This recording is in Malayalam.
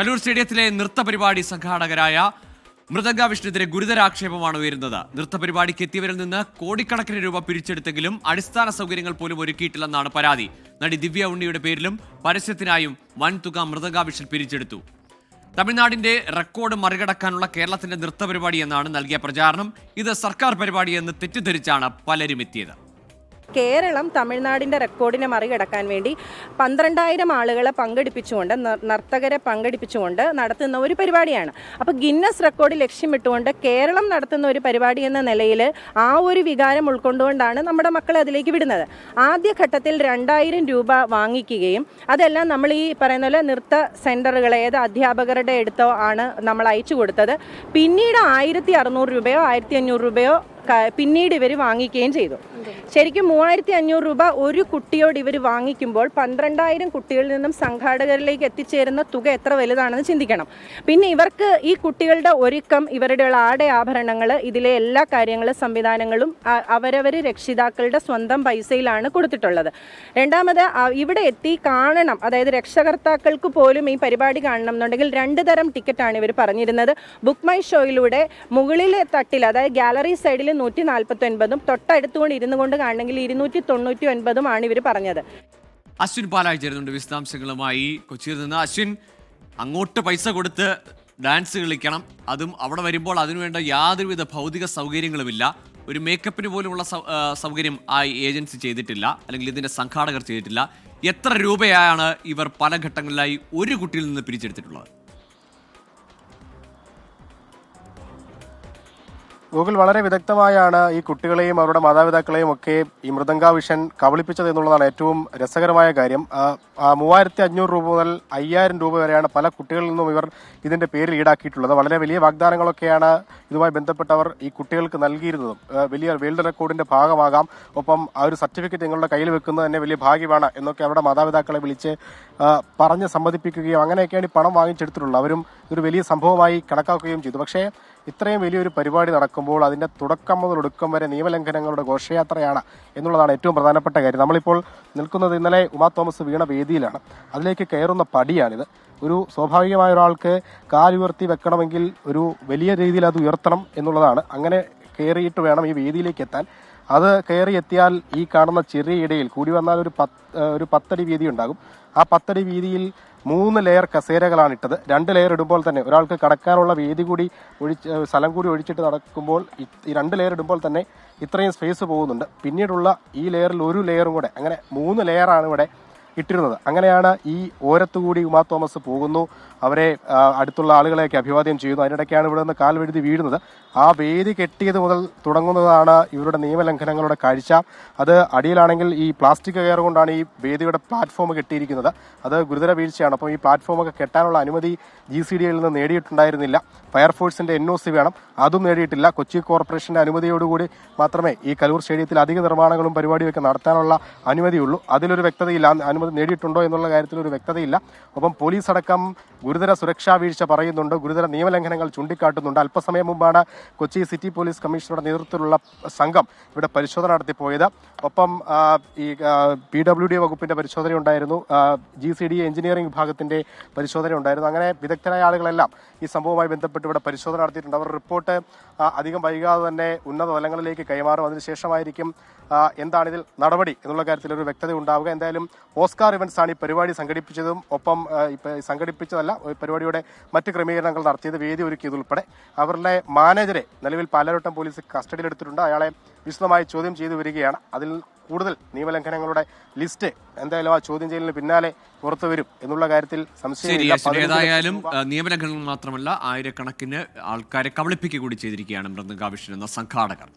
കലൂർ സ്റ്റേഡിയത്തിലെ നൃത്ത പരിപാടി സംഘാടകരായ മൃദംഗ വിഷ്ണുവിനെതിരെ ഗുരുതരാക്ഷേപമാണ് ഉയരുന്നത്. നൃത്ത പരിപാടിക്ക് എത്തിയവരിൽ നിന്ന് കോടിക്കണക്കിന് രൂപ പിരിച്ചെടുത്തെങ്കിലും അടിസ്ഥാന സൗകര്യങ്ങൾ പോലും ഒരുക്കിയിട്ടില്ലെന്നാണ് പരാതി. നടി ദിവ്യ ഉണ്ണിയുടെ പേരിലും പരസ്യത്തിനായും വൻതുക മൃദംഗ വിഷ്ണു പിരിച്ചെടുത്തു. തമിഴ്നാടിന്റെ റെക്കോർഡ് മറികടക്കാനുള്ള കേരളത്തിന്റെ നൃത്ത പരിപാടി എന്നാണ് നൽകിയ പ്രചാരണം. ഇത് സർക്കാർ പരിപാടിയെന്ന് തെറ്റിദ്ധരിച്ചാണ് പലരും എത്തിയത്. കേരളം തമിഴ്നാടിന്റെ റെക്കോർഡിനെ മറികടക്കാൻ വേണ്ടി പന്ത്രണ്ടായിരം ആളുകളെ പങ്കെടുപ്പിച്ചുകൊണ്ട് നർത്തകരെ പങ്കെടുപ്പിച്ചുകൊണ്ട് നടത്തുന്ന ഒരു പരിപാടിയാണ്. അപ്പോൾ ഗിന്നസ് റെക്കോർഡ് ലക്ഷ്യമിട്ടുകൊണ്ട് കേരളം നടത്തുന്ന ഒരു പരിപാടി എന്ന നിലയിൽ ആ ഒരു വികാരം ഉൾക്കൊണ്ടുകൊണ്ടാണ് നമ്മുടെ മക്കളെ അതിലേക്ക് വിടുന്നത്. ആദ്യഘട്ടത്തിൽ രണ്ടായിരം രൂപ വാങ്ങിക്കുകയും അതെല്ലാം നമ്മൾ ഈ പറയുന്ന പോലെ നൃത്ത സെന്ററുകൾ ഏത് അധ്യാപകരുടെ അടുത്തോ ആണ് നമ്മൾ അയച്ചു കൊടുത്തത്. പിന്നീട് ആയിരത്തി അറുന്നൂറ് രൂപയോ ആയിരത്തി അഞ്ഞൂറ് രൂപയോ പിന്നീട് ഇവർ വാങ്ങിക്കുകയും ചെയ്തു. ശരിക്കും മൂവായിരത്തി അഞ്ഞൂറ് രൂപ ഒരു കുട്ടിയോട് ഇവർ വാങ്ങിക്കുമ്പോൾ പന്ത്രണ്ടായിരം കുട്ടികളിൽ നിന്നും സംഘാടകരിലേക്ക് എത്തിച്ചേരുന്ന തുക എത്ര വലുതാണെന്ന് ചിന്തിക്കണം. പിന്നെ ഇവർക്ക് ഈ കുട്ടികളുടെ ഒരുക്കം ഇവരുടെ ആടെ ആഭരണങ്ങൾ ഇതിലെ എല്ലാ കാര്യങ്ങളും സംവിധാനങ്ങളും അവരവർ രക്ഷിതാക്കളുടെ സ്വന്തം പൈസയിലാണ് കൊടുത്തിട്ടുള്ളത്. രണ്ടാമത് ഇവിടെ എത്തി കാണണം. അതായത് രക്ഷകർത്താക്കൾക്ക് പോലും ഈ പരിപാടി കാണണം എന്നുണ്ടെങ്കിൽ രണ്ട് തരം ടിക്കറ്റാണ് ഇവർ പറഞ്ഞിരുന്നത്. ബുക്ക് മൈ ഷോയിലൂടെ മുകളിലെ തട്ടിൽ അതായത് ഗാലറി സൈഡിൽ നൂറ്റി നാൽപ്പത്തി ഒൻപതും തൊട്ടടുത്തുകൊണ്ട് ഇരുന്നു കൊണ്ട് കാണണമെങ്കിൽ ഇരുന്നൂറ്റി തൊണ്ണൂറ്റി ഒൻപതുമാണ് ഇവർ പറഞ്ഞത്. അശ്വിൻ പാലായി ചേരുന്നുണ്ട് വിശദാംശങ്ങളുമായി. കൊച്ചിയിൽ നിന്ന് അശ്വിൻ അങ്ങോട്ട് പൈസ കൊടുത്ത് ഡാൻസ് കളിക്കണം. അതും അവിടെ വരുമ്പോൾ അതിനുവേണ്ട യാതൊരുവിധ ഭൗതിക സൗകര്യങ്ങളുമില്ല. ഒരു മേക്കപ്പിന് പോലുമുള്ള സൗകര്യം ആ ഏജൻസി ചെയ്തിട്ടില്ല. അല്ലെങ്കിൽ ഇതിന്റെ സംഘാടകർ ചെയ്തിട്ടില്ല. എത്ര രൂപയാണ് ഇവർ പല ഘട്ടങ്ങളിലായി ഒരു കുട്ടിയിൽ നിന്ന് പിരിച്ചെടുത്തിട്ടുള്ളത്? ഗൂഗിൾ വളരെ വിദഗ്ധമായാണ് ഈ കുട്ടികളെയും അവരുടെ മാതാപിതാക്കളെയും ഒക്കെ ഈ മൃദംഗ വിഷൻ കബളിപ്പിച്ചത് എന്നുള്ളതാണ് ഏറ്റവും രസകരമായ കാര്യം. മൂവായിരത്തി അഞ്ഞൂറ് രൂപ മുതൽ അയ്യായിരം രൂപ വരെയാണ് പല കുട്ടികളിൽ നിന്നും ഇവർ ഇതിന്റെ പേരിൽ ഈടാക്കിയിട്ടുള്ളത്. വളരെ വലിയ വാഗ്ദാനങ്ങളൊക്കെയാണ് ഇതുമായി ബന്ധപ്പെട്ടവർ ഈ കുട്ടികൾക്ക് നൽകിയിരുന്നതും. വലിയ വേൾഡ് റെക്കോർഡിന്റെ ഭാഗമാകാം. ഒപ്പം ആ ഒരു സർട്ടിഫിക്കറ്റ് നിങ്ങളുടെ കയ്യിൽ വെക്കുന്നത് തന്നെ വലിയ ഭാഗ്യമാണ് എന്നൊക്കെ അവരുടെ മാതാപിതാക്കളെ വിളിച്ച് പറഞ്ഞ് സമ്മതിപ്പിക്കുകയും അങ്ങനെയൊക്കെയാണ് ഈ പണം വാങ്ങിച്ചെടുത്തിട്ടുള്ളത്. അവരും ഒരു വലിയ സംഭവമായി കണക്കാക്കുകയും ചെയ്തു. പക്ഷേ ഇത്രയും വലിയൊരു പരിപാടി നടക്കുമ്പോൾ അതിന്റെ തുടക്കം മുതൽ ഒടുക്കം വരെ നിയമലംഘനങ്ങളുടെ ഘോഷയാത്രയാണ് എന്നുള്ളതാണ് ഏറ്റവും പ്രധാനപ്പെട്ട കാര്യം. നമ്മളിപ്പോൾ നിൽക്കുന്നത് ഇന്നലെ ഉമാ തോമസ് വീണ വേദിയിലാണ്. അതിലേക്ക് കയറുന്ന പടിയാണിത്. ഒരു സ്വാഭാവികമായ ഒരാൾക്ക് കാലുയർത്തി വെക്കണമെങ്കിൽ ഒരു വലിയ രീതിയിൽ അത് ഉയർത്തണം എന്നുള്ളതാണ്. അങ്ങനെ കയറിയിട്ട് വേണം ഈ വേദിയിലേക്ക് എത്താൻ. അത് കയറി എത്തിയാൽ ഈ കാണുന്ന ചെറിയ ഇടയിൽ കൂടി വന്നാൽ ഒരു പത്ത് ഒരു പത്തടി വീതി ഉണ്ടാകും ആ പത്തടി വീതിയിൽ മൂന്ന് ലെയർ കസേരകളാണ് ഇട്ടത്. രണ്ട് ലെയർ ഇടുമ്പോൾ തന്നെ ഒരാൾക്ക് കടക്കാനുള്ള വേദി കൂടി ഒഴിച്ച് സ്ഥലം കൂടി ഒഴിച്ചിട്ട് നടക്കുമ്പോൾ ഈ രണ്ട് ലെയർ ഇടുമ്പോൾ തന്നെ ഇത്രയും സ്പേസ് പോകുന്നുണ്ട്. പിന്നീടുള്ള ഈ ലെയറിൽ ഒരു ലെയറും കൂടെ അങ്ങനെ മൂന്ന് ലെയറാണ് ഇവിടെ ഇട്ടിരുന്നത്. അങ്ങനെയാണ് ഈ ഓരത്തുകൂടി ഉമാ തോമസ് പോകുന്നു. അവരെ അടുത്തുള്ള ആളുകളെയൊക്കെ അഭിവാദ്യം ചെയ്യുന്നു. അതിനിടയ്ക്കാണ് ഇവിടെ നിന്ന് കാൽ വഴുതി വീഴുന്നത്. ആ വേദി കെട്ടിയത് മുതൽ തുടങ്ങുന്നതാണ് ഇവരുടെ നിയമലംഘനങ്ങളുടെ കാഴ്ച. അത് അടിയിലാണെങ്കിൽ ഈ പ്ലാസ്റ്റിക് കയർ കൊണ്ടാണ് ഈ വേദിയുടെ പ്ലാറ്റ്ഫോം കെട്ടിയിരിക്കുന്നത്. അത് ഗുരുതര വീഴ്ചയാണ്. അപ്പോൾ ഈ പ്ലാറ്റ്ഫോമൊക്കെ കെട്ടാനുള്ള അനുമതി ജി സി ഡി നിന്ന് നേടിയിട്ടുണ്ടായിരുന്നില്ല. ഫയർഫോഴ്സിന്റെ എൻ ഒ സി വേണം. അതും നേടിയിട്ടില്ല. കൊച്ചി കോർപ്പറേഷന്റെ അനുമതിയോടുകൂടി മാത്രമേ ഈ കലൂർ സ്റ്റേഡിയത്തിൽ അധിക നിർമ്മാണങ്ങളും പരിപാടിയൊക്കെ നടത്താനുള്ള അനുമതിയുള്ളൂ. അതിലൊരു വ്യക്തതയില്ല. അനുമതി നേടിയിട്ടുണ്ടോ എന്നുള്ള കാര്യത്തിൽ ഒരു വ്യക്തതയില്ല. ഒപ്പം പോലീസ് അടക്കം ഗുരുതര സുരക്ഷാ വീഴ്ച പറയുന്നുണ്ട്. ഗുരുതര നിയമലംഘനങ്ങൾ ചൂണ്ടിക്കാട്ടുന്നുണ്ട്. അല്പസമയം മുമ്പാണ് കൊച്ചി സിറ്റി പോലീസ് കമ്മീഷണറുടെ നേതൃത്വത്തിലുള്ള സംഘം ഇവിടെ പരിശോധന നടത്തിപ്പോയത്. ഒപ്പം ഈ പി ഡബ്ല്യു ഡി വകുപ്പിന്റെ പരിശോധന ഉണ്ടായിരുന്നു ജി സി ഡി എഞ്ചിനീയറിംഗ് വിഭാഗത്തിന്റെ പരിശോധന ഉണ്ടായിരുന്നു അങ്ങനെ വിദഗ്ധരായ ആളുകളെല്ലാം ഈ സംഭവവുമായി ബന്ധപ്പെട്ട് ഇവിടെ പരിശോധന നടത്തിയിട്ടുണ്ട്. അവർ റിപ്പോർട്ട് അധികം വൈകാതെ തന്നെ ഉന്നത തലങ്ങളിലേക്ക് കൈമാറും. അതിനുശേഷമായിരിക്കും എന്താണ് ഇതിൽ നടപടി എന്നുള്ള കാര്യത്തിൽ ഒരു വ്യക്തത ഉണ്ടാവുക. എന്തായാലും ഓസ്കാർ ഇവന്റ്സ് ആണ് ഈ പരിപാടി സംഘടിപ്പിച്ചതും. ഒപ്പം സംഘടിപ്പിച്ചതല്ല പരിപാടിയുടെ മറ്റ് ക്രമീകരണങ്ങൾ നടത്തിയത് വേദി ഒരുക്കിയതുൾപ്പെടെ അവരുടെ മാനേജരെ നിലവിൽ പാലാരോട്ടം പോലീസ് കസ്റ്റഡിയിലെടുത്തിട്ടുണ്ട് അയാളെ വിശദമായി ചോദ്യം ചെയ്തു വരികയാണ്. അതിൽ കൂടുതൽ നിയമലംഘനങ്ങളുടെ ലിസ്റ്റ് എന്തായാലും ആ ചോദ്യം ചെയ്യലിന് പിന്നാലെ പുറത്തു വരും എന്നുള്ള കാര്യത്തിൽ സംശയം ഏതായാലും നിയമലംഘനങ്ങൾ മാത്രമല്ല ആയിരക്കണക്കിന് ആൾക്കാരെ കബളിപ്പിക്കുക കൂടി ചെയ്തിരിക്കുകയാണ് മൃദംഗാവിഷൻ എന്ന സംഘാടകർ.